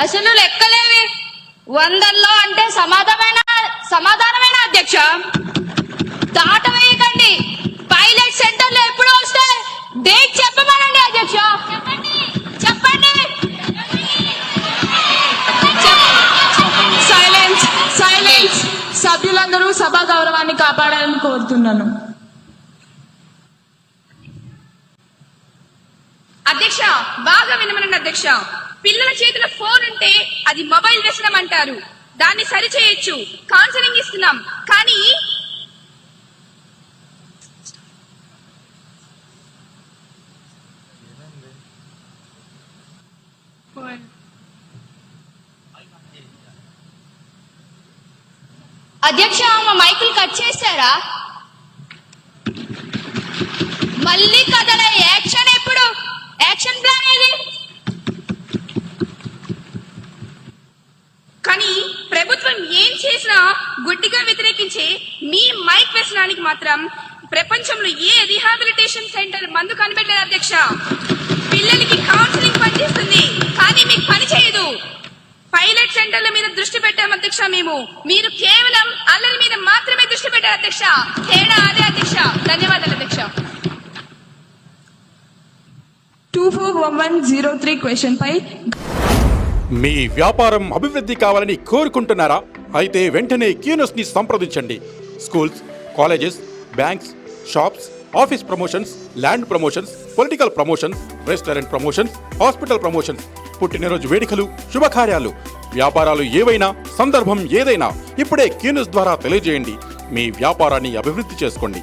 అసలు లెక్కలేవి. వందల్లో అంటే సమాధానమైన సమాధానమైన అధ్యక్ష. దాట వేయకండి పైలట్ సెంటర్లో ఎప్పుడు వస్తే డేట్ చెప్పమనండి అధ్యక్ష. చెప్పండి. చెప్పండి. సైలెన్స్ సైలెన్స్ సభ్యులందరూ సభా గౌరవాన్ని కాపాడాలని కోరుతున్నాను. అధ్యక్ష బాగా వినమనండి అధ్యక్ష. పిల్లల చేతిలో ఫోన్ ఉంటే అది మొబైల్ వ్యసనం అంటారు. దాన్ని సరిచేయొచ్చు. కౌన్సిలింగ్ ఇస్తున్నాం. కానీ అధ్యక్ష మా మైకులు కట్ చేశారా? చేసిన గుడ్డిగా వ్యతిరేకించే మీ మైక్ వ్యసనానికి మాత్రం ప్రపంచంలో ఏ రీహాబిలిటేషన్ సెంటర్ మందు కనిపెట్టలేదు అధ్యక్ష. పిల్లలకి కౌన్సిలింగ్ పనిచేస్తుంది కానీ మీకు పని చేయదు. పైలట్ సెంటర్ల మీద దృష్టి పెట్టాం అధ్యక్ష మేము. మీరు కేవలం అల్లరి మీద మాత్రమే దృష్టి పెట్టారు అధ్యక్ష. తేడా అదే అధ్యక్ష. ధన్యవాదాలు అధ్యక్ష. Two four one one zero three question పై మీ వ్యాపారం అభివృద్ధి కావాలని కోరుకుంటున్నారా? అయితే వెంటనే క్యూనస్ని సంప్రదించండి. Schools colleges banks shops office promotions land promotions political promotions restaurant promotions hospital promotions. పుట్టినరోజు వేడుకలు శుభకార్యాలు. వ్యాపారాలు ఏవైనా సందర్భం ఏదైనా ఇప్పుడే క్యూనస్ ద్వారా తెలియజేయండి. మీ వ్యాపారాన్ని అభివృద్ధి చేసుకోండి.